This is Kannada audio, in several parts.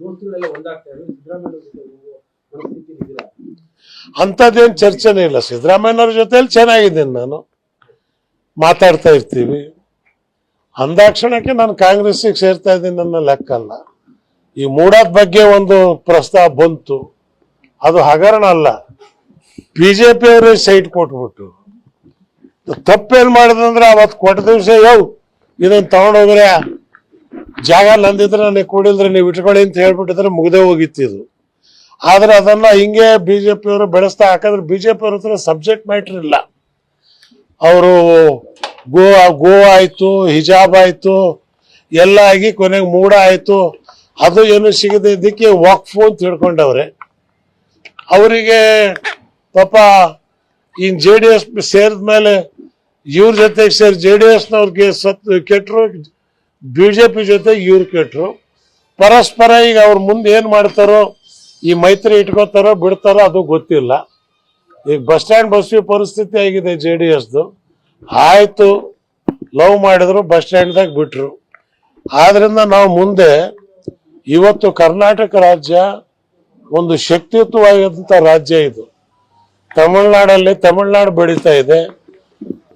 ದೋಸ್ತುಗಳೆಲ್ಲ ಚರ್ಚೆನೇ ಇಲ್ಲ. ಸಿದ್ದರಾಮಯ್ಯನವ್ರ ಜೊತೆಲಿ ಚೆನ್ನಾಗಿದ್ದೀನಿ ನಾನು. ಮಾತಾಡ್ತಾ ಇರ್ತೀವಿ. ಅಂದಾಕ್ಷಣಕ್ಕೆ ನಾನು ಕಾಂಗ್ರೆಸ್ಸಿಗೆ ಸೇರ್ತಾ ಇದ್ದೀನಿ ನನ್ನ ಲೆಕ್ಕ ಅಲ್ಲ ಈ ಮೂಡಾದ ಬಗ್ಗೆ ಒಂದು ಪ್ರಸ್ತಾವ ಬಂತು. ಅದು ಹಗರಣ ಅಲ್ಲ. ಬಿ ಜೆ ಪಿಯವರೇ ಸೈಟ್ ಕೊಟ್ಬಿಟ್ಟು. ತಪ್ಪೇನು ಮಾಡಿದಂದ್ರೆ ಅವತ್ತು ಕೊಟ್ಟ ದಿವಸ ಯವ್ ಇದನ್ನು ತಗೊಂಡೋಗ್ರೆ. ಜಾಗ ನಂದಿದ್ರೆ ನನಗೆ ಕೊಡಿಲ್ದ್ರೆ ನೀವು ಇಟ್ಕೊಳ್ಳಿ ಅಂತ ಹೇಳ್ಬಿಟ್ಟಿದ್ರೆ ಮುಗ್ದೇ ಇದು. ಆದ್ರೆ ಅದನ್ನ ಹಿಂಗೆ ಬಿಜೆಪಿ ಅವರು ಬೆಳೆಸ್ತಾ ಹಾಕಿದ್ರೆ ಬಿಜೆಪಿ ಅವ್ರ ಹತ್ರ ಸಬ್ಜೆಕ್ಟ್ ಮ್ಯಾಟರ್ ಇಲ್ಲ. ಅವರು ಗೋವಾ ಗೋವಾ ಆಯ್ತು, ಹಿಜಾಬ್ ಆಯ್ತು, ಎಲ್ಲ ಆಗಿ ಕೊನೆಗೆ ಮೂಡ ಆಯ್ತು, ಅದು ಏನು ಸಿಗದೆ ಇದಕ್ಕೆ ವಾಕ್ಫು ಅಂತ ತಿಳ್ಕೊಂಡವ್ರೆ. ಅವರಿಗೆ ಪಾಪ ಇನ್ ಜೆ ಡಿ ಎಸ್ ಸೇರಿದ ಮೇಲೆ ಇವ್ರ ಜೊತೆಗೆ ಸೇರಿ ಜೆ ಡಿ ಎಸ್ನವ್ರಿಗೆ ಸತ್ ಕೆಟ್ಟರು ಬಿಜೆಪಿ ಜೊತೆ ಇವ್ರು ಕೆಟ್ಟರು ಪರಸ್ಪರ ಈಗ ಅವ್ರ ಮುಂದೆ ಏನು ಮಾಡ್ತಾರೋ, ಈ ಮೈತ್ರಿ ಇಟ್ಕೋತಾರೋ, ಬಿಡ್ತಾರೋ ಅದು ಗೊತ್ತಿಲ್ಲ. ಈಗ ಬಸ್ ಸ್ಟ್ಯಾಂಡ್ ಬಸ್ವಿ ಪರಿಸ್ಥಿತಿ ಆಗಿದೆ ಜೆ ಡಿ ಎಸ್ದು. ಆಯಿತು, ಲವ್ ಮಾಡಿದ್ರು, ಬಸ್ ಸ್ಟ್ಯಾಂಡ್ದಾಗ ಬಿಟ್ರು. ಆದ್ರಿಂದ ನಾವು ಮುಂದೆ ಇವತ್ತು ಕರ್ನಾಟಕ ರಾಜ್ಯ ಒಂದು ಶಕ್ತಿಯುತವಾದಂಥ ರಾಜ್ಯ ಇದು. ತಮಿಳ್ನಾಡಲ್ಲಿ ತಮಿಳ್ನಾಡು ಬೆಳೀತಾ ಇದೆ.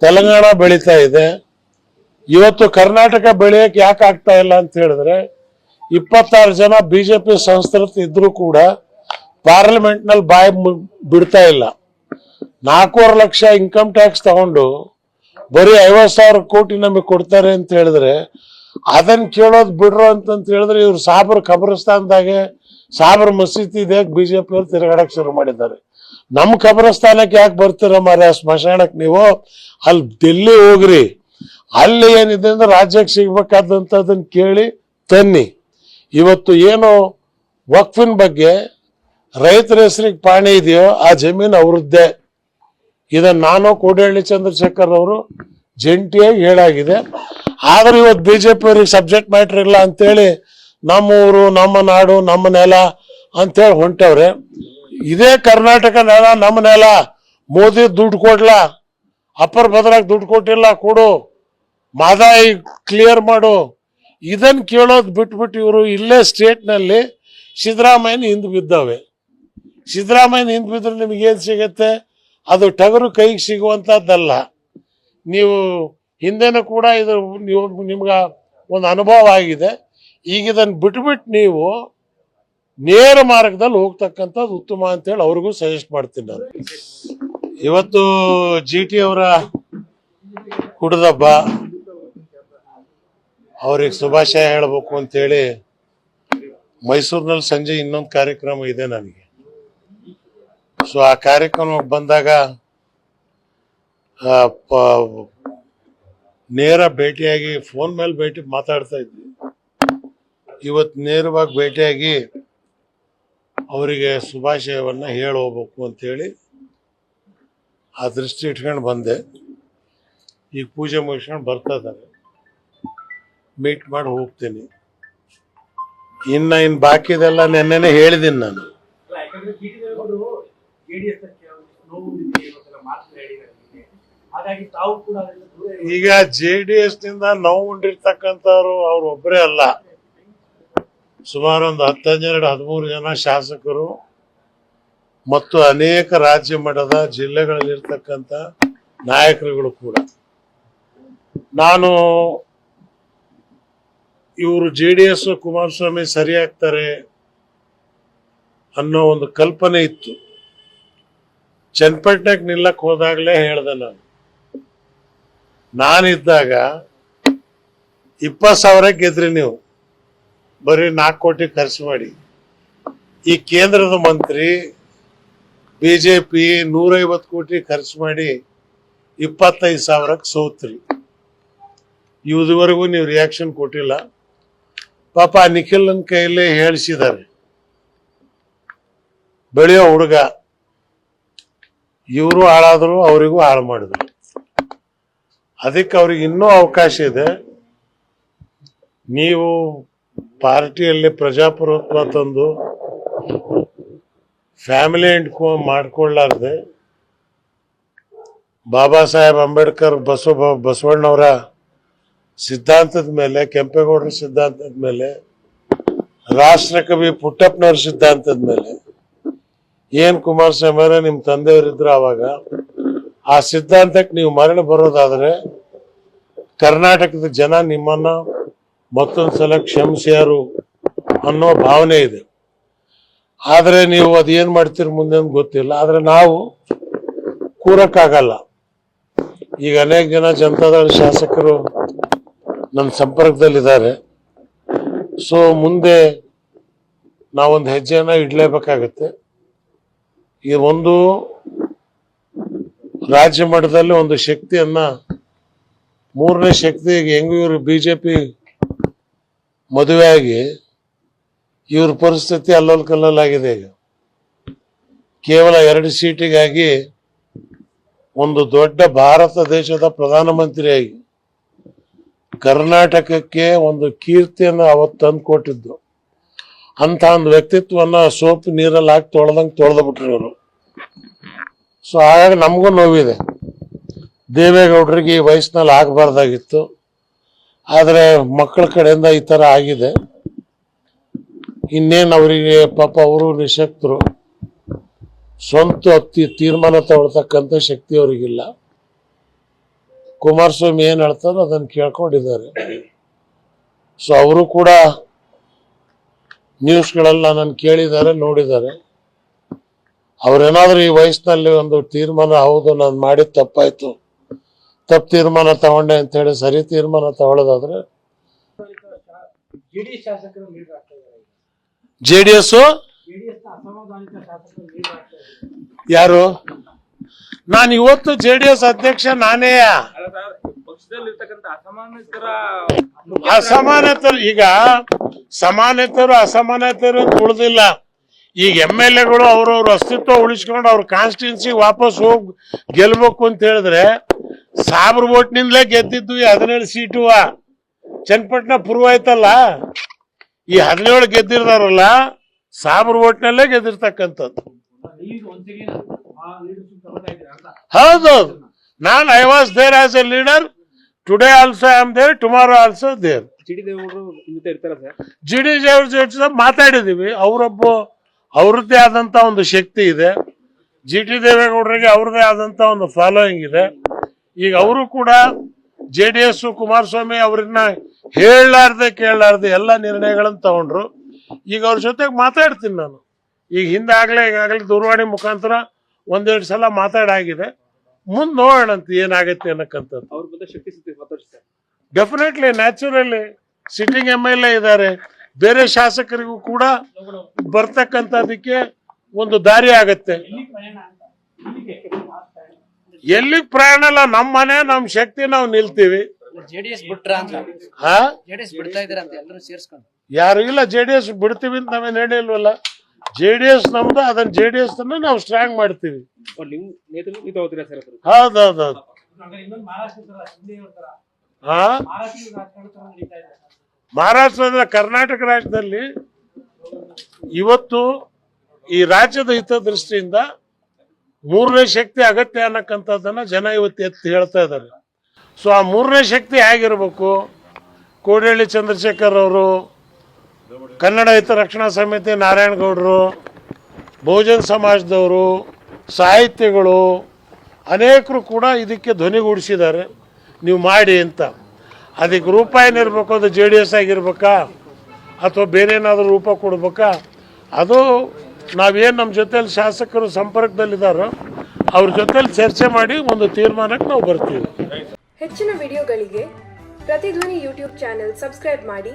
ತೆಲಂಗಾಣ ಬೆಳೀತಾ ಇದೆ. ಇವತ್ತು ಕರ್ನಾಟಕ ಬೆಳೆಯಕ್ಕೆ ಯಾಕೆ ಆಗ್ತಾ ಇಲ್ಲ ಅಂತ ಹೇಳಿದ್ರೆ ಇಪ್ಪತ್ತಾರು ಜನ ಬಿಜೆಪಿ ಸಂಸ್ಥೆ ಇದ್ರೂ ಕೂಡ ಪಾರ್ಲಿಮೆಂಟ್ನಲ್ಲಿ ಬಾಯಿ ಬಿಡ್ತಾ ಇಲ್ಲ. ನಾಲ್ಕೂವರೆ ಲಕ್ಷ ಇನ್ಕಮ್ ಟ್ಯಾಕ್ಸ್ ತಗೊಂಡು ಬರೀ ಐವತ್ ಸಾವಿರ ಕೋಟಿ ನಮಗೆ ಕೊಡ್ತಾರೆ ಅಂತ ಹೇಳಿದ್ರೆ ಅದನ್ನ ಕೇಳೋದು ಬಿಡ್ರು ಅಂತಂತ ಹೇಳಿದ್ರೆ ಇವ್ರು ಸಾಬರ್ ಖಬರಸ್ತಾನದಾಗೆ, ಸಾಬರ್ ಮಸೀದಿ ಇದೆ ಬಿಜೆಪಿ ಅವರು ತಿರುಗಾಡಕ್ ಶುರು ಮಾಡಿದ್ದಾರೆ. ನಮ್ಮ ಕಬ್ರಸ್ಥಾನಕ್ಕೆ ಯಾಕೆ ಬರ್ತೀರ ಮಾರ್ಯ ಸ್ಮಶಾನಕ್ಕೆ ನೀವು? ಅಲ್ಲಿ ದಿಲ್ಲಿ ಹೋಗ್ರಿ. ಅಲ್ಲಿ ಏನಿದೆ ಅಂದ್ರೆ ರಾಜ್ಯಕ್ಕೆ ಸಿಗ್ಬೇಕಾದಂತದನ್ನ ಕೇಳಿ ತನ್ನಿ. ಇವತ್ತು ಏನು ವಕ್ಫಿನ ಬಗ್ಗೆ ರೈತರ ಹೆಸರಿಗೆ ಪಾಣಿ ಇದೆಯೋ ಆ ಜಮೀನು ಅವ್ರದ್ದೇ. ಇದನ್ನ ನಾನು ಕೋಡಹಳ್ಳಿ ಚಂದ್ರಶೇಖರ್ ಅವರು ಜಂಟಿಯಾಗಿ ಹೇಳಾಗಿದೆ. ಆದ್ರೆ ಇವತ್ತು ಬಿಜೆಪಿ ಅವ್ರಿಗೆ ಸಬ್ಜೆಕ್ಟ್ ಮ್ಯಾಟರ್ ಇಲ್ಲ ಅಂತೇಳಿ ನಮ್ಮ ಊರು ನಮ್ಮ ನಾಡು, ನಮ್ಮ ನೆಲ ಅಂತೇಳಿ ಹೊಂಟವ್ರೆ. ಇದೇ ಕರ್ನಾಟಕ ನೆಲ, ನಮ್ಮ ನೆಲ. ಮೋದಿ ದುಡ್ಡು ಕೊಡ್ಲಾ? ಅಪ್ಪರ್ ಬದಲಾಗಿ ದುಡ್ಡು ಕೊಟ್ಟಿಲ್ಲ, ಕೊಡು. ಮಾದಾಯಿ ಕ್ಲಿಯರ್ ಮಾಡು. ಇದನ್ನು ಕೇಳೋದು ಬಿಟ್ಬಿಟ್ಟು ಇವರು ಇಲ್ಲೇ ಸ್ಟೇಟ್ನಲ್ಲಿ ಸಿದ್ದರಾಮಯ್ಯನ ಹಿಂದೆ ಬಿದ್ದಾವೆ ಸಿದ್ದರಾಮಯ್ಯನ ಹಿಂದೆ ಬಿದ್ದರೆ ನಿಮಗೇನು ಸಿಗುತ್ತೆ? ಅದು ಟಗರು ಕೈಗೆ ಸಿಗುವಂತದ್ದಲ್ಲ. ನೀವು ಹಿಂದೆನೂ ಕೂಡ ಇದು ನೀವು ನಿಮ್ಗ ಒಂದು ಅನುಭವ ಆಗಿದೆ. ಈಗ ಇದನ್ನು ಬಿಟ್ಬಿಟ್ಟು ನೀವು ನೇರ ಮಾರ್ಗದಲ್ಲಿ ಹೋಗ್ತಕ್ಕಂಥದ್ದು ಉತ್ತಮ ಅಂತೇಳಿ ಅವ್ರಿಗೂ ಸಜೆಸ್ಟ್ ಮಾಡ್ತೀನಿ ನಾನು. ಇವತ್ತು ಜಿ ಟಿ ಅವರ ಹುಡುದಬ್ಬ ಅವ್ರಿಗೆ ಶುಭಾಶಯ ಹೇಳಬೇಕು ಅಂತೇಳಿ ಮೈಸೂರಿನಲ್ಲಿ ಸಂಜೆ ಇನ್ನೊಂದು ಕಾರ್ಯಕ್ರಮ ಇದೆ ನನಗೆ. ಸೊ ಆ ಕಾರ್ಯಕ್ರಮಕ್ಕೆ ಬಂದಾಗ ನೇರ ಭೇಟಿಯಾಗಿ ಫೋನ್ ಮೇಲೆ ಭೇಟಿ ಮಾತಾಡ್ತಾ ಇದ್ವಿ. ಇವತ್ತು ನೇರವಾಗಿ ಭೇಟಿಯಾಗಿ ಅವರಿಗೆ ಶುಭಾಶಯವನ್ನ ಹೇಳಿ ಹೋಗ್ಬೇಕು ಅಂತೇಳಿ ಆ ದೃಷ್ಟಿ ಇಟ್ಕೊಂಡು ಬಂದೆ. ಈಗ ಪೂಜೆ ಮುಗಿಸ್ಕೊಂಡು ಬರ್ತಾ ಇದ್ದಾರೆ. ಮೀಟ್ ಮಾಡಿ ಹೋಗ್ತೀನಿ. ಇನ್ನ ಇನ್ ಬಾಕಿದೆಲ್ಲ ನೆನ್ನೆನೆ ಹೇಳಿದ್ದೀನಿ ನಾನು. ಈಗ ಜೆ ಡಿ ಎಸ್ನಿಂದ ನೋವು ಉಂಡಿರ್ತಕ್ಕಂಥವ್ರು ಅವ್ರು ಒಬ್ಬರೇ ಅಲ್ಲ. ಸುಮಾರು ಒಂದು ಹತ್ತು ಹನ್ನೆರಡು ಹದಿಮೂರು ಜನ ಶಾಸಕರು ಮತ್ತು ಅನೇಕ ರಾಜ್ಯ ಮಟ್ಟದ ಜಿಲ್ಲೆಗಳಲ್ಲಿರ್ತಕ್ಕಂಥ ನಾಯಕರುಗಳು ಕೂಡ. ನಾನು ಇವರು ಜೆ ಡಿ ಎಸ್ ಕುಮಾರಸ್ವಾಮಿ ಸರಿ ಆಗ್ತಾರೆ ಅನ್ನೋ ಒಂದು ಕಲ್ಪನೆ ಇತ್ತು. ಚನ್ನಪಟ್ಟಣಕ್ಕೆ ನಿಲ್ಲಕ್ ಹೋದಾಗಲೇ ಹೇಳ್ದೆ ನಾನು. ನಾನಿದ್ದಾಗ ಇಪ್ಪತ್ತು ಸಾವಿರ ಗೆದ್ರಿ ನೀವು. ಬರೀ ನಾಲ್ಕು ಕೋಟಿ ಖರ್ಚು ಮಾಡಿ. ಈ ಕೇಂದ್ರದ ಮಂತ್ರಿ ಬಿಜೆಪಿ ನೂರೈವತ್ತು ಕೋಟಿ ಖರ್ಚು ಮಾಡಿ ಇಪ್ಪತ್ತೈದು ಸಾವಿರಕ್ಕೆ ಸೋತ್ರಿ. ಇದುವರೆಗೂ ನೀವು ರಿಯಾಕ್ಷನ್ ಕೊಟ್ಟಿಲ್ಲ. ಪಾಪ ನಿಖಿಲ್ನ ಕೈಯಲ್ಲೇ ಹೇಳಿಸಿದ್ದಾರೆ ಬೆಳೆಯೋ ಹುಡುಗ, ಇವರು ಹಾಳಾದ್ರು ಅವರಿಗೂ ಹಾಳು ಮಾಡಿದ್ರು. ಅದಕ್ಕೆ ಅವ್ರಿಗೆ ಇನ್ನೂ ಅವಕಾಶ ಇದೆ. ನೀವು ಪಾರ್ಟಿಯಲ್ಲಿ ಪ್ರಜಾಪ್ರಭುತ್ವ ತಂದು ಫ್ಯಾಮಿಲಿ ಎಂಡ್ಕೊ ಮಾಡ್ಕೊಳ್ಳಾರ್ದೆ, ಬಾಬಾ ಸಾಹೇಬ್ ಅಂಬೇಡ್ಕರ್ ಬಸವ ಬಸವಣ್ಣವರ ಸಿದ್ಧಾಂತದ ಮೇಲೆ, ಕೆಂಪೇಗೌಡರ ಸಿದ್ಧಾಂತದ ಮೇಲೆ ರಾಷ್ಟ್ರಕವಿ ಪುಟ್ಟಪ್ಪನವ್ರ ಸಿದ್ಧಾಂತದ ಮೇಲೆ ಏನ್ ಕುಮಾರಸ್ವಾಮಿ ನಿಮ್ ತಂದೆಯವರಿದ್ರು ಆವಾಗ, ಆ ಸಿದ್ಧಾಂತಕ್ಕೆ ನೀವು ಮರಣ ಬರೋದಾದ್ರೆ, ಕರ್ನಾಟಕದ ಜನ ನಿಮ್ಮನ್ನ ಮತ್ತೊಂದ್ಸಲ ಕ್ಷಮಿಸ್ಯಾರು ಅನ್ನೋ ಭಾವನೆ ಇದೆ. ಆದರೆ ನೀವು ಅದೇನ್ ಮಾಡ್ತೀರಿ ಮುಂದೆ ಗೊತ್ತಿಲ್ಲ. ಆದರೆ ನಾವು ಕೂರಕ್ಕಾಗಲ್ಲ. ಈಗ ಅನೇಕ ಜನ ಜನತಾದಳ ಶಾಸಕರು ನನ್ನ ಸಂಪರ್ಕದಲ್ಲಿದ್ದಾರೆ. ಸೊ ಮುಂದೆ ನಾವೊಂದು ಹೆಜ್ಜೆಯನ್ನು ಇಡಲೇಬೇಕಾಗತ್ತೆ. ಈ ಒಂದು ರಾಜ್ಯ ಮಟ್ಟದಲ್ಲಿ ಒಂದು ಶಕ್ತಿಯನ್ನು, ಮೂರನೇ ಶಕ್ತಿ ಈಗ ಹೆಂಗೂ ಇವರು ಪಿ ಮದುವೆಯಾಗಿ, ಇವ್ರ ಪರಿಸ್ಥಿತಿ ಅಲ್ಲೋಲ್ ಕಲ್ಲೋಲಾಗಿದೆ ಈಗ. ಕೇವಲ ಎರಡು ಸೀಟಿಗಾಗಿ ಒಂದು ದೊಡ್ಡ ಭಾರತ ದೇಶದ ಪ್ರಧಾನಮಂತ್ರಿಯಾಗಿ ಕರ್ನಾಟಕಕ್ಕೆ ಒಂದು ಕೀರ್ತಿಯನ್ನು ಅವತ್ತು ತಂದು ಕೊಟ್ಟಿದ್ದು ಅಂತ ಒಂದು ವ್ಯಕ್ತಿತ್ವವನ್ನು ಸೋಪ್ ನೀರಲ್ಲಿ ಹಾಕಿ ತೊಳೆದಂಗೆ ತೊಳೆದು ಬಿಟ್ರು ಇವರು. ಸೊ ಹಾಗಾಗಿ ನಮಗೂ ನೋವಿದೆ. ದೇವೇಗೌಡರಿಗೆ ಈ ವಯಸ್ಸಿನಲ್ಲಿ ಆಗಬಾರ್ದಾಗಿತ್ತು. ಆದರೆ ಮಕ್ಕಳ ಕಡೆಯಿಂದ ಈ ಥರ ಆಗಿದೆ. ಇನ್ನೇನು ಅವರಿಗೆ ಪಾಪ ಅವರು ನಿಶಕ್ತರು. ಸ್ವಂತ ತೀರ್ಮಾನ ತಗೊಳ್ತಕ್ಕಂಥ ಶಕ್ತಿ ಅವರಿಗಿಲ್ಲ. ಕುಮಾರಸ್ವಾಮಿ ಏನು ಹೇಳ್ತಾರೋ ಅದನ್ನು ಕೇಳ್ಕೊಂಡಿದ್ದಾರೆ. ಸೊ ಅವರು ಕೂಡ ನ್ಯೂಸ್ಗಳೆಲ್ಲ ನಾನು ಕೇಳಿದ್ದಾರೆ ನೋಡಿದ್ದಾರೆ. ಅವರೇನಾದರೂ ಈ ವಯಸ್ಸಿನಲ್ಲಿ ಒಂದು ತೀರ್ಮಾನ ಹೌದು ನಾನು ಮಾಡಿದ ತಪ್ಪಾಯಿತು. ತಪ್ಪು ತೀರ್ಮಾನ ತಗೊಂಡೆ ಅಂತ ಹೇಳಿ ಸರಿ ತೀರ್ಮಾನ ತಗೊಳ್ಳೋದಾದ್ರೆ ಜೆ ಡಿ ಎಸ್ ಯಾರು? ನಾನು ಇವತ್ತು ಜೆ ಡಿ ಎಸ್ ಅಧ್ಯಕ್ಷ ನಾನೇ ಅಸಮಾನಿತರ ಈಗ ಸಮಾನತರು ಅಸಮಾನತರು ಅಂತ ಉಳಿದಿಲ್ಲ ಈಗ ಎಂ ಎಲ್ ಎಗಳು ಅವ್ರವ್ರ ಅಸ್ತಿತ್ವ ಉಳಿಸ್ಕೊಂಡು ಅವ್ರ ಕಾನ್ಸ್ಟಿಟ್ಯೂನ್ಸಿ ವಾಪಸ್ ಹೋಗಿ ಗೆಲ್ಬೇಕು ಅಂತ ಹೇಳಿದ್ರೆ ಸಾವಿರ ಓಟ್ನಿಂದಲೇ ಗೆದ್ದಿದ್ದು ಈ ಹದಿನೇಳು ಸೀಟು ಚನ್ನಪಟ್ಟಣ ಪೂರ್ವ ಆಯ್ತಲ್ಲ ಈ ಹದಿನೇಳು ಗೆದ್ದಿರ್ತಾರಲ್ಲ ಸಾವಿರ ಓಟ್ನಲ್ಲೇ ಗೆದ್ದಿರ್ತಕ್ಕಂಥದ್ದು. ನೀವು ನಾನ್ I was there as a leader today also I am there tomorrow also there G D ದೇವ್ರ ಜೊತೆ ಮಾತಾಡಿದೀವಿ. ಅವರೊಬ್ಬ ಅವ್ರದ್ದೇ ಆದಂತ ಒಂದು ಶಕ್ತಿ ಇದೆ. ಜಿ ಟಿ ದೇವೇಗೌಡರಿಗೆ ಅವ್ರದ್ದೇ ಆದಂತ ಒಂದು ಫಾಲೋಯಿಂಗ್ ಇದೆ. ಈಗ ಅವರು ಕೂಡ ಜೆ ಡಿ ಎಸ್ ಕುಮಾರಸ್ವಾಮಿ ಅವ್ರನ್ನ ಹೇಳಲಾರ್ದೆ ಕೇಳಲಾರ್ದೆ ಎಲ್ಲ ನಿರ್ಣಯಗಳನ್ನು ತಗೊಂಡ್ರು. ಈಗ ಅವ್ರ ಜೊತೆಗೆ ಮಾತಾಡ್ತೀನಿ ನಾನು. ಈಗ ಹಿಂದಾಗಲೇ ಈಗಾಗಲೇ ದೂರವಾಣಿ ಮುಖಾಂತರ ಒಂದೆರಡು ಸಲ ಮಾತಾಡಾಗಿದೆ. ಮುಂದೆ ನೋಡೋಣಂತ ಏನಾಗುತ್ತೆ ಅನ್ನಕ್ಕಂಥದ್ದು. ಅವ್ರ ಶಕ್ತಿ definitely naturally sitting M L A ಇದ್ದಾರೆ. ಬೇರೆ ಶಾಸಕರಿಗೂ ಕೂಡ ಬರ್ತಕ್ಕಂಥದಕ್ಕೆ ಒಂದು ದಾರಿ ಆಗತ್ತೆ. ಎಲ್ಲಿ ಪ್ರಯಾಣ ಅಂತ ಇಲ್ಲಿಗೆ ಎಲ್ಲಿಗ್ ಪ್ರಯಾಣ ಇಲ್ಲ ನಮ್ಮ ಮನೆ ನಮ್ಮ ಶಕ್ತಿ ನಾವು ನಿಲ್ತೀವಿ. ಜೆಡಿಎಸ್ ಬಿಟ್ರ ಅಂತ. ಹಾ? ಜೆಡಿಎಸ್ ಬಿಡ್ತಾ ಇದಾರೆ ಅಂತ ಎಲ್ಲರೂ ಸೇರ್ಸ್ಕೊಂಡು. ಯಾರು ಇಲ್ಲ ಜೆ ಡಿ ಎಸ್ ಬಿಡ್ತೀವಿ ಅಂತ ನಾವೇನು ಹೇಳಿಲ್ವಲ್ಲ. ಜೆ ಡಿ ಎಸ್ ನಮ್ದು ಅದನ್ನ ಜೆ ಡಿ ಎಸ್ ನಾವು ಸ್ಟ್ರಾಂಗ್ ಮಾಡ್ತೀವಿ. ಹೌದೌದೌದು. ಹಾ? ಮಹಾರಾಷ್ಟ್ರದ ಕರ್ನಾಟಕ ರಾಜ್ಯದಲ್ಲಿ ಇವತ್ತು ಈ ರಾಜ್ಯದ ಹಿತದೃಷ್ಟಿಯಿಂದ ಮೂರನೇ ಶಕ್ತಿ ಅಗತ್ಯ ಅನ್ನಕ್ಕಂಥದ್ದನ್ನ ಜನ ಇವತ್ತು ಎತ್ತಿ ಹೇಳ್ತಾ ಇದ್ದಾರೆ. ಸೊ ಆ ಮೂರನೇ ಶಕ್ತಿ ಹೇಗಿರ್ಬೇಕು? ಕೋಡಿಹಳ್ಳಿ ಚಂದ್ರಶೇಖರ್ ಅವರು ಕನ್ನಡ ಹಿತರಕ್ಷಣಾ ಸಮಿತಿ ನಾರಾಯಣಗೌಡರು, ಬಹುಜನ್ ಸಮಾಜದವರು, ಸಾಹಿತ್ಯಗಳು, ಅನೇಕರು ಕೂಡ ಇದಕ್ಕೆ ಧ್ವನಿಗೂಡಿಸಿದ್ದಾರೆ. ನೀವು ಮಾಡಿ ಅಂತ. ಅದಕ್ಕೆ ರೂಪ ಏನಿರ್ಬೇಕು ಅದು ಜೆ ಡಿ ಎಸ್ ಆಗಿರ್ಬೇಕಾ? ಅಥವಾ ಬೇರೆ ಏನಾದರೂ ರೂಪ ಕೊಡ್ಬೇಕಾ? ಅದು ನಾವೇನು ನಮ್ಮ ಜೊತೇಲಿ ಶಾಸಕರು ಸಂಪರ್ಕದಲ್ಲಿದ್ದಾರೋ ಅವ್ರ ಜೊತೇಲಿ ಚರ್ಚೆ ಮಾಡಿ ಒಂದು ತೀರ್ಮಾನಕ್ಕೆ ನಾವು ಬರ್ತೀವಿ. ಹೆಚ್ಚಿನ ವಿಡಿಯೋಗಳಿಗೆ ಪ್ರತಿಧ್ವನಿ ಯೂಟ್ಯೂಬ್ ಚಾನೆಲ್ ಸಬ್ಸ್ಕ್ರೈಬ್ ಮಾಡಿ.